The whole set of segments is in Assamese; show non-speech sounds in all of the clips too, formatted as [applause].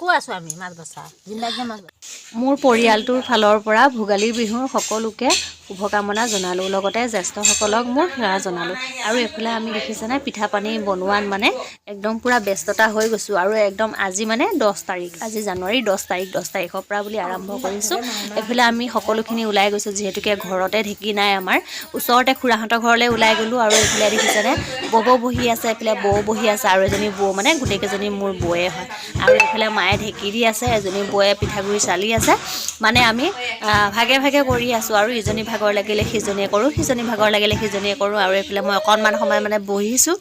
থাকো আছো আমি মাছ বচা জিন্দাগী মাছ মোৰ পৰিয়ালটোৰ ফালৰ পৰা ভোগালী বিহুৰ সকলোকে শুভকামনা জনালোঁ। লগতে জ্যেষ্ঠসকলক মোৰ সেৱা জনালোঁ। আৰু এইফালে আমি দেখিছেনে পিঠা পানী বনোৱাত মানে একদম পূৰা ব্যস্ততা হৈ গৈছোঁ। আৰু একদম আজি মানে দহ তাৰিখ আজি জানুৱাৰী দহ তাৰিখ দহ তাৰিখৰ পৰা বুলি আৰম্ভ কৰিছোঁ। এইফালে আমি সকলোখিনি ওলাই গৈছোঁ যিহেতুকে ঘৰতে ঢেঁকী নাই আমাৰ। ওচৰতে খুৰাহঁতৰ ঘৰলৈ ওলাই গ'লোঁ আৰু এইফালে দেখিছেনে ববৌ বহি আছে এইফালে বৌ বহি আছে আৰু এজনী বৌ মানে গোটেইকেইজনী মোৰ বৌয়ে হয়। আৰু এইফালে মায়ে ঢেঁকী দি আছে এজনী বৌয়ে পিঠাগুড়ি চালি আছে। মানে আমি ভাগে ভাগে কৰি আছোঁ আৰু ইজনী ভাগৰ লাগিলে সিজনীয়ে কৰোঁ সিজনী ভাগৰ লাগিলে সিজনীয়ে কৰোঁ আৰু এইফালে মই অকণমান সময় মানে বহিছোঁ।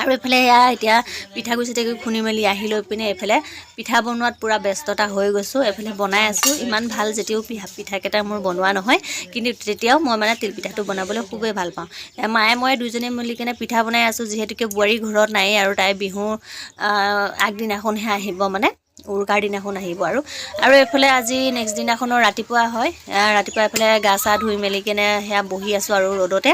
আৰু এইফালে সেয়া এতিয়া পিঠাগুড়ি চিঠাগুড়ি খুন্দি মেলি আহি লৈ পিনে এইফালে পিঠা বনোৱাত পূৰা ব্যস্ততা হৈ গৈছোঁ এইফালে বনাই আছোঁ। ইমান ভাল যেতিয়াও পিঠা পিঠাকেইটা মোৰ বনোৱা নহয় কিন্তু তেতিয়াও মই মানে তিলপিঠাটো বনাবলৈ খুবেই ভাল পাওঁ। মায়ে মই দুইজনী মিলি কিনে পিঠা বনাই আছোঁ যিহেতুকে বোৱাৰী ঘৰত নায়েই আৰু তাই বিহু আহ, আগদিনাখনহে আহিব মানে। উৰুকাৰ দিনাখন আহিব আৰু। আৰু এইফালে আজি নেক্সট দিনাখনৰ ৰাতিপুৱা হয়। ৰাতিপুৱা এইফালে গা চা ধুই মেলি কিনে সেয়া বহি আছোঁ আৰু ৰ'দতে।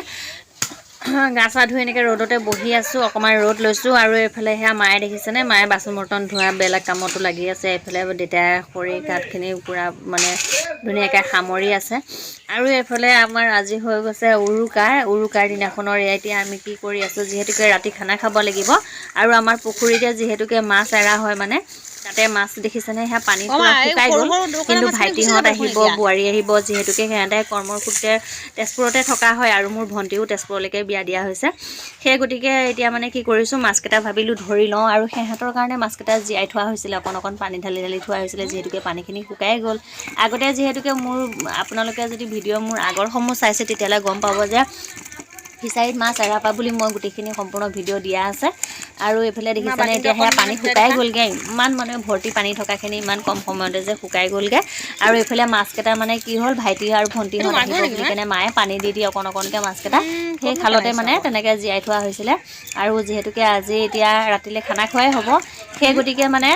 [clears throat] গা চা ধুই এনেকৈ ৰ'দতে বহি আছোঁ অকণমান ৰ'দ লৈছোঁ আৰু এইফালে সেয়া মায়ে দেখিছেনে? মায়ে বাচন বৰ্তন ধোৱা বেলেগ কামতো লাগি আছে। এইফালে দেউতাই খৰি কাঠখিনি পূৰা মানে ধুনীয়াকৈ সামৰি আছে। আৰু এইফালে আমাৰ আজি হৈ গৈছে উৰুকাৰ। উৰুকাৰ দিনাখনৰ এতিয়া আমি কি কৰি আছোঁ যিহেতুকে ৰাতি খানা খাব লাগিব। আৰু আমাৰ পুখুৰীতে যিহেতুকে মাছ এৰা হয় মানে তাতে মাছ দেখিছেনে সেয়া পানী শুকাই গ'ল। কিন্তু ভাইটিহঁত আহিব বোৱাৰী আহিব যিহেতুকে সিহঁতে কৰ্মৰ সূত্ৰে তেজপুৰতে থকা হয় আৰু মোৰ ভণ্টিও তেজপুৰলৈকে বিয়া দিয়া হৈছে। সেই গতিকে এতিয়া মানে কি কৰিছোঁ মাছকেইটা ভাবিলোঁ ধৰি লওঁ আৰু সিহঁতৰ কাৰণে মাছকেইটা জীয়াই থোৱা হৈছিলে অকণ অকণ পানী ঢালি ঢালি থোৱা হৈছিলে যিহেতুকে পানীখিনি শুকাই গ'ল। আগতে যিহেতুকে মোৰ আপোনালোকে যদি ভিডিঅ' মোৰ আগৰসমূহ চাইছে তেতিয়াহ'লে গম পাব যে ফিচাৰীত মাছ এৰাপা বুলি মই গোটেইখিনি সম্পূৰ্ণ ভিডিঅ' দিয়া আছে। আৰু এইফালে দেখিছেনে এতিয়া সেয়া পানী শুকাই গ'লগৈ। ইমান মানে ভৰ্তি পানী থকাখিনি ইমান কম সময়তে যে শুকাই গ'লগৈ। আৰু এইফালে মাছকেইটা মানে কি হ'ল ভাইটি আৰু ভণ্টিহঁত আহিব বুলি কেনে মায়ে পানী দি দি অকণ অকণকৈ মাছকেইটা সেই খালতে মানে তেনেকৈ জীয়াই থোৱা হৈছিলে। আৰু যিহেতুকে আজি এতিয়া ৰাতিলৈ খানা খোৱাই হ'ব সেই গতিকে মানে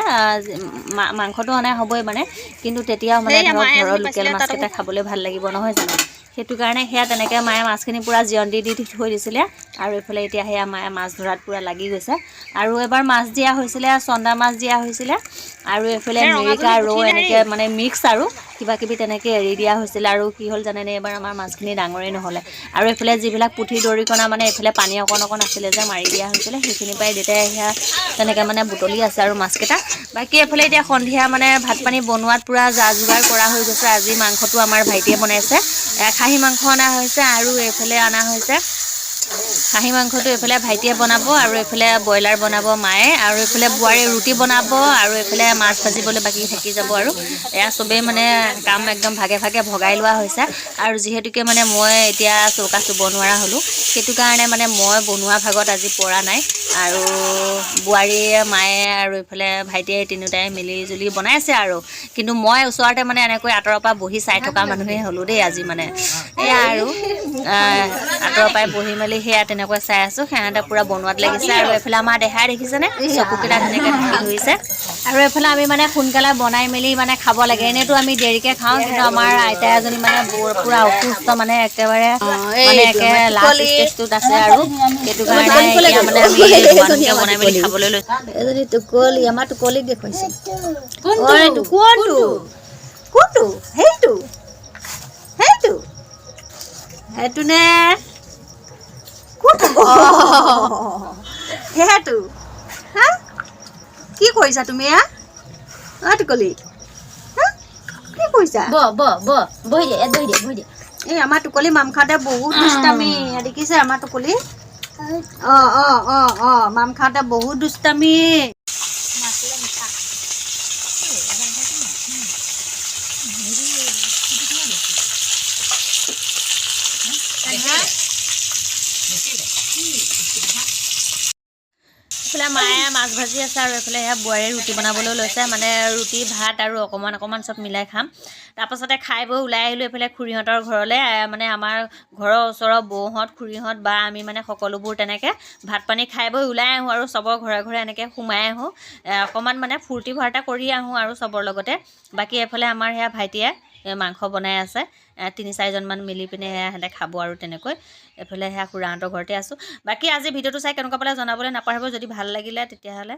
মা- মাংসটো অনা হ'বই মানে। কিন্তু তেতিয়াও মানে ধৰক ঘৰৰ লোকেল মাছকেইটা খাবলৈ ভালো লাগিব নহয় জানো? সেইটো কাৰণে সেয়া তেনেকৈ মায়ে মাছখিনি পূৰা জিৰণ দি দি থৈ দিছিলে আৰু এইফালে এতিয়া সেয়া মায়ে মাছ ধৰাত পূৰা লাগি গৈছে। আৰু এবাৰ মাছ দিয়া হৈছিলে চন্দা মাছ দিয়া হৈছিলে। আৰু এইফালে মিৰিকা ৰৌ এনেকৈ মানে মিক্স আৰু কিবা কিবি তেনেকৈ এৰি দিয়া হৈছিলে। আৰু কি হ'ল জানেনে এইবাৰ আমাৰ মাছখিনি ডাঙৰেই নহ'লে। আৰু এইফালে যিবিলাক পুঠি দৰিকণা মানে এইফালে পানী অকণ অকণ আছিলে যে মাৰি দিয়া হৈছিলে সেইখিনি পৰাই দেউতাই সেয়া তেনেকৈ মানে বুটলি আছে আৰু মাছকেইটা। বাকী এইফালে এতিয়া সন্ধিয়া মানে ভাত পানী বনোৱাত পূৰা যা যোগাৰ কৰা হৈ গৈছে। আজি মাংসটো আমাৰ ভাইটিয়ে বনাইছে। খাহী মাংস অনা হৈছে আৰু এইফালে অনা হৈছে। খাহী মাংসটো এইফালে ভাইটিয়ে বনাব আৰু এইফালে ব্ৰইলাৰ বনাব মায়ে আৰু এইফালে বোৱাৰী ৰুটি বনাব আৰু এইফালে মাছ ভাজিবলৈ বাকী থাকি যাব আৰু। এয়া চবেই মানে কাম একদম ভাগে ভাগে ভগাই লোৱা হৈছে আৰু যিহেতুকে মানে মই এতিয়া চৌকা চুব নোৱাৰা হ'লোঁ সেইটো কাৰণে মানে মই বনোৱা ভাগত আজি পৰা নাই আৰু বোৱাৰীয়ে মায়ে আৰু এইফালে ভাইটিয়ে তিনিওটাই মিলি জুলি বনাইছে আৰু। কিন্তু মই ওচৰতে মানে এনেকৈ আঁতৰৰ পৰা বহি চাই থকা মানুহে হ'লোঁ দেই আজি মানে। এয়া আৰু আঁতৰৰ পৰাই বহি মেলি সেয়া তেনেকৈ চাই আছোঁ সিহঁতে পূৰা বনোৱাত লাগিছে আৰু এইফালে আমাৰ দেহাই দেখিছেনে? চকুকেইটা ধুনীয়াকৈ ঢাকি ধৰিছে। আৰু এইফালে আমি মানে সোনকালে বনাই মেলি মানে খাব লাগে। এনেইতো আমি দেৰিকৈ খাওঁ কিন্তু আমাৰ আইতা এজনী মানে বৰ- পূৰা অসুস্থ মানে একেবাৰে মানে একে লাষ্ট ষ্টেজটোত আছে আৰু। সেইটো কাৰণে এতিয়া মানে আমি বনাই মেলি খাবলৈ লৈছোঁ। এজনী টোকলি আমাৰ টোকলিক দেখুৱাইছে। কোনটো? কোনটো? কোনটো? সেইটো সেইটো? সেইটো? নে [laughs] সেইটো হা? কি কৰিছা তুমি হা অ টোকলি। হা? কি কৰিছা? ব ব ব বহি দে ইয়াত বহি দে বহি দে। এই আমাৰ টোকলি মাম খাওঁতে বহুত দুষ্টামি। দেখিছে আমাৰ টোকলি? অ অ অ অ মাম খাওঁতে বহুত দুষ্টামি। এইফালে মায়ে মাছ ভাজি আছে আৰু এইফালে সেয়া বোৱাৰীয়ে ৰুটি বনাবলৈ লৈছে মানে ৰুটি ভাত আৰু অকণমান অকণমান চব মিলাই খাম। তাৰপাছতে খাই বৈ ওলাই আহিলোঁ এইফালে খুৰীহঁতৰ ঘৰলৈ মানে আমাৰ ঘৰৰ ওচৰৰ বৌহঁত খুৰীহঁত বা আমি মানে সকলোবোৰ তেনেকৈ ভাত পানী খাই বৈ ওলাই আহোঁ আৰু চবৰ ঘৰে ঘৰে এনেকৈ সোমাই আহোঁ। অকণমান মানে ফূৰ্তি ফাৰ্তা কৰি আহোঁ আৰু চবৰ লগতে। বাকী এইফালে আমাৰ সেয়া ভাইটিয়ে মাংস বনাই আছে। তিনি চাৰিজনমান মিলি পিনে সেয়া সিহঁতে খাব আৰু তেনেকৈ। এইফালে সেয়া খুৰাহঁতৰ ঘৰতে আছোঁ। বাকী আজি ভিডিঅ'টো চাই কেনেকুৱা পালে জনাবলৈ নাপাহৰিব। যদি ভাল লাগিলে তেতিয়াহ'লে